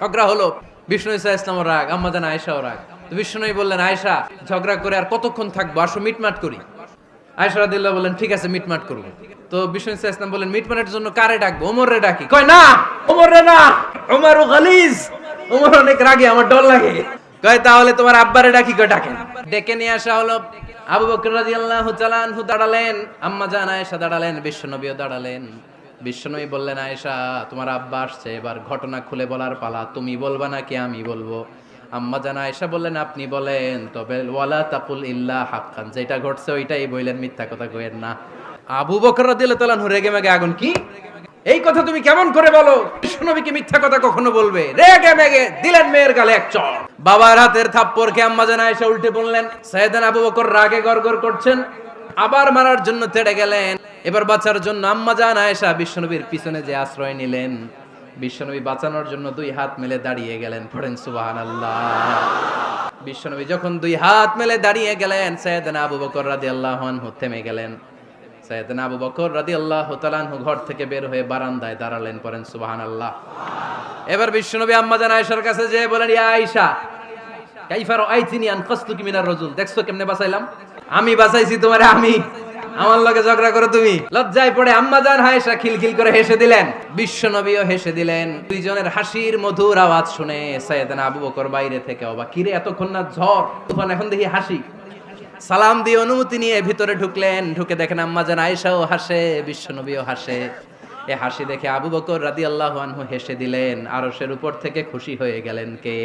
ঝগড়া হলো। বিষ্ণু ইসা ইসলামও রাগ জান আয়েশাও রাগ। তো বিষ্ণুই বললেন, আয়েশা, ঝগড়া করে আর কতক্ষণ থাকব? আসো, মিটমাট করি। আয়েশা রাদিল্লাহ বললেন, ঠিক আছে, মিটমাট করব। তো বিষ্ণু ইসা ইসলাম বললেন, মিটমাটের জন্য কারে ডাকবো? ওমর রে ডাকি। কয়, না ওমর রে না, ওমর ও গালিজ। ওমর অনেক রাগে, আমার ডর লাগে। কয়, তাহলে তোমার আব্বারে ডাকি, কয়, ডাকেন। ডেকে নিয়ে আসা হলো। আবু বকর রাদিয়াল্লাহু তাআলা আনহু দাঁড়ালেন, আম্মা জান আয়েশা দাঁড়ালেন বিশ্বনবীও দাঁড়ালেন। বিশ্বনবী বললেন, আয়েশা, তোমার আব্বা আসছে, এবার ঘটনা খুলে বলার পালা। তুমি বলবা নাকি আমি বলব? আম্মা জান আয়েশা বললেন, আপনি বলেন। তবে, ওয়ালা তাকুল ইল্লা হাক্কান। যেটা ঘটছে ওইটাই বললেন, মিথ্যা কথা কইেন না। আবু বকর রাদিয়াল্লাহু তাআলা রেগে মেগে আগুন কি? এই কথা তুমি কেমন করে বলো? বিশ্বনবীকে মিথ্যা কথা কখনো বলবে? রেগে মেগে দিলেন মেয়ের গালে এক চড় বাবার হাতের থাপ্পড় কে আম্মা জান আয়েশা উল্টে বললেন, সাইয়েদান আবু বকর রাগে গড়গড় করছেন? আবার মারার জন্য তেড়ে গেলেন। এবার বাঁচার জন্য আম্মা জান আয়েশা বিশ্বনবীর পিছনে যে আশ্রয় নিলেন, বিশ্বনবী বাঁচানোর জন্য দুই হাত মেলে দাঁড়িয়ে গেলেন, পড়েন সুবহানাল্লাহ। বিশ্বনবী যখন দুই হাত মেলে দাঁড়িয়ে গেলেন সৈয়দনা আবু বকর রাদিয়াল্লাহু আনহু থেমে গেলেন। সৈয়দনা আবু বকর রাদিয়াল্লাহু আল্লাহ আনহু ঘর থেকে বের হয়ে বারান্দায় দাঁড়ালেন, পড়েন সুবহানাল্লাহ। এবার বিশ্বনবী আম্মা জান আয়েশার কাছে যেয়ে বলেন, ইয়া আয়েশা, কাইফা রাআইতিনি আনকাসতুকি মিনার রাজুল? দেখছ কেমনে বাঁচাইলাম? আমি বাঁচাইছি তোমারে, আমি। আমার লগে ঝগড়া করো তুমি। লজ্জায় পড়ে আম্মা জান হায়েশা খিলখিল করে হেসে দিলেন। বিশ্বনবীও হেসে দিলেন। দুইজনের হাসির মধুর আওয়াজ শুনে সাইয়েদনা আবু বকর বাইরে থেকে অবাক। কিরে, এতক্ষণ না ঝড়, তুফান, এখন দেখি হাসি। সালাম দিয়ে অনুমতি নিয়ে ভিতরে ঢুকলেন। ঢুকে দেখেন আম্মা জান আয়েশাও হাসে, বিশ্বনবীও হাসে। এ হাসি দেখে আবু বকর রাদিয়াল্লাহু আনহু হেসে দিলেন। আরশের উপর থেকে খুশি হয়ে গেলেন কে?